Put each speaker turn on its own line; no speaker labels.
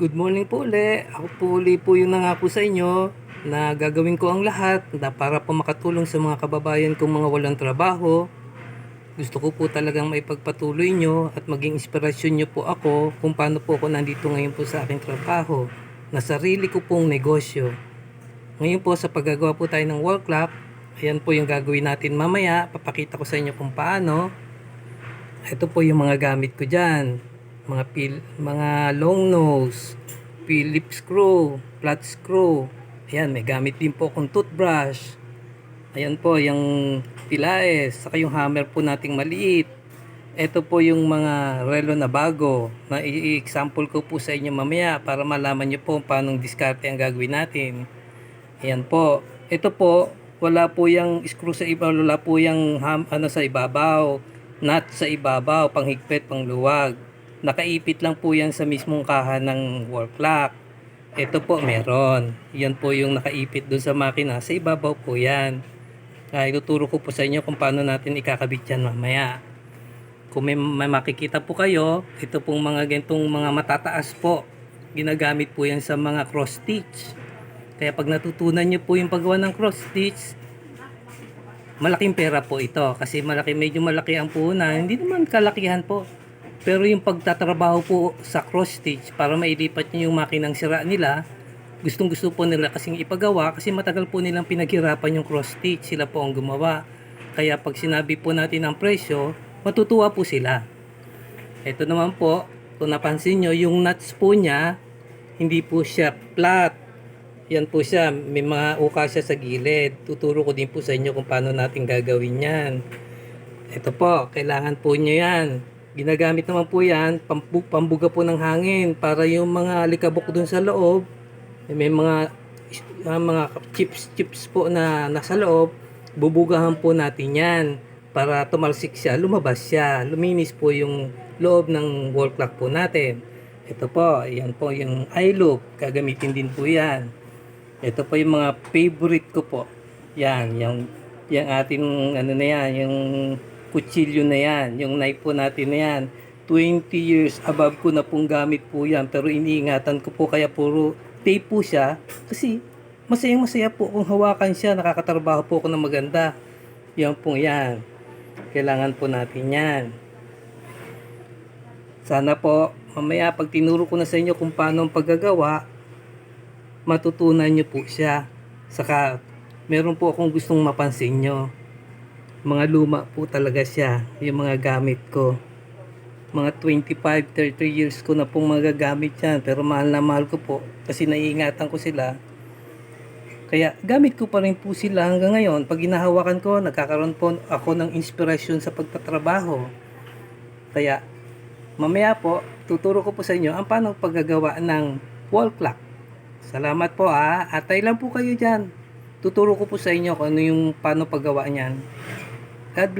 Good morning po uli. Ako po uli po yung nangako sa inyo na gagawin ko ang lahat na para po makatulong sa mga kababayan kong mga walang trabaho. Gusto ko po talagang maipagpatuloy nyo at maging inspirasyon nyo po ako kung paano po ako nandito ngayon po sa aking trabaho na sarili ko pong negosyo. Ngayon po sa paggagawa po tayo ng wall clock, ayan po yung gagawin natin mamaya. Papakita ko sa inyo kung paano. Ito po yung mga gamit ko dyan. Mga, pil, mga long nose, Phillips screw, flat screw. Ayan, may gamit din po akong toothbrush. Ayan po, yung pilaes, saka yung hammer po nating maliit. Ito po yung mga relo na bago na i-example ko po sa inyo mamaya para malaman nyo po paano diskarte ang gagawin natin. Ayan po. Ito po, wala po yung screw sa ibabaw, wala po yung ham, ano sa ibabaw, nut sa ibabaw, panghigpit, pangluwag. Nakaipit lang po yan sa mismong kaha ng wall clock. Ito po meron. Yan po yung nakaipit doon sa makina. Sa ibabaw po yan. Uh, ituturo ko po sa inyo kung paano natin ikakabit yan mamaya. Kung may, may makikita po kayo, ito pong mga gantong mga matataas po. Ginagamit po yan sa mga cross stitch. Kaya pag natutunan nyo po yung paggawa ng cross stitch, malaking pera po ito. Kasi malaki, medyo malaki ang puhunan. Hindi naman kalakihan po. Pero yung pagtatrabaho po sa cross stitch para mailipat nyo yung makinang sira nila, gustong gusto po nila kasing ipagawa kasi matagal po nilang pinaghirapan yung cross stitch. Sila po ang gumawa. Kaya pag sinabi po natin ang presyo, matutuwa po sila. Ito naman po, kung napansin nyo, yung nuts po niya, hindi po siya flat. Yan po siya, may mga uka siya sa gilid. Tuturo ko din po sa inyo kung paano natin gagawin yan. Ito po, kailangan po nyo yan. Ginagamit naman po yan, pambu- pambuga po ng hangin para yung mga alikabok dun sa loob, may mga ah, mga chips chips po na nasa loob, bubugahan po natin yan para tumalsik siya, lumabas siya, luminis po yung loob ng wall clock po natin. Ito po, yan po yung eye loop, gagamitin din po yan. Ito po yung mga favorite ko po. Yan, yung, yung ating ano na yan, yung kutsilyo na yan, yung knife po natin na yan. 20 years above ko na pong gamit po yan, pero iniingatan ko po kaya puro tape po siya kasi masayang masaya po kung hawakan siya, nakakatrabaho po ako ng maganda. Yan po yan. Kailangan po natin yan. Sana po, mamaya pag tinuro ko na sa inyo kung paano ang paggagawa, matutunan nyo po siya. Saka, meron po akong gustong mapansin nyo. Mga luma po talaga siya, yung mga gamit ko. Mga 25, 30 years ko na pong magagamit yan. Pero mahal na mahal ko po kasi naiingatan ko sila. Kaya gamit ko pa rin po sila hanggang ngayon. Pag ginahawakan ko, nagkakaroon po ako ng inspirasyon sa pagtatrabaho. Kaya mamaya po, tuturo ko po sa inyo ang paano paggagawa ng wall clock. Salamat po ha. Atay lang po kayo dyan. Tuturo ko po sa inyo kung ano yung paano paggawa niyan.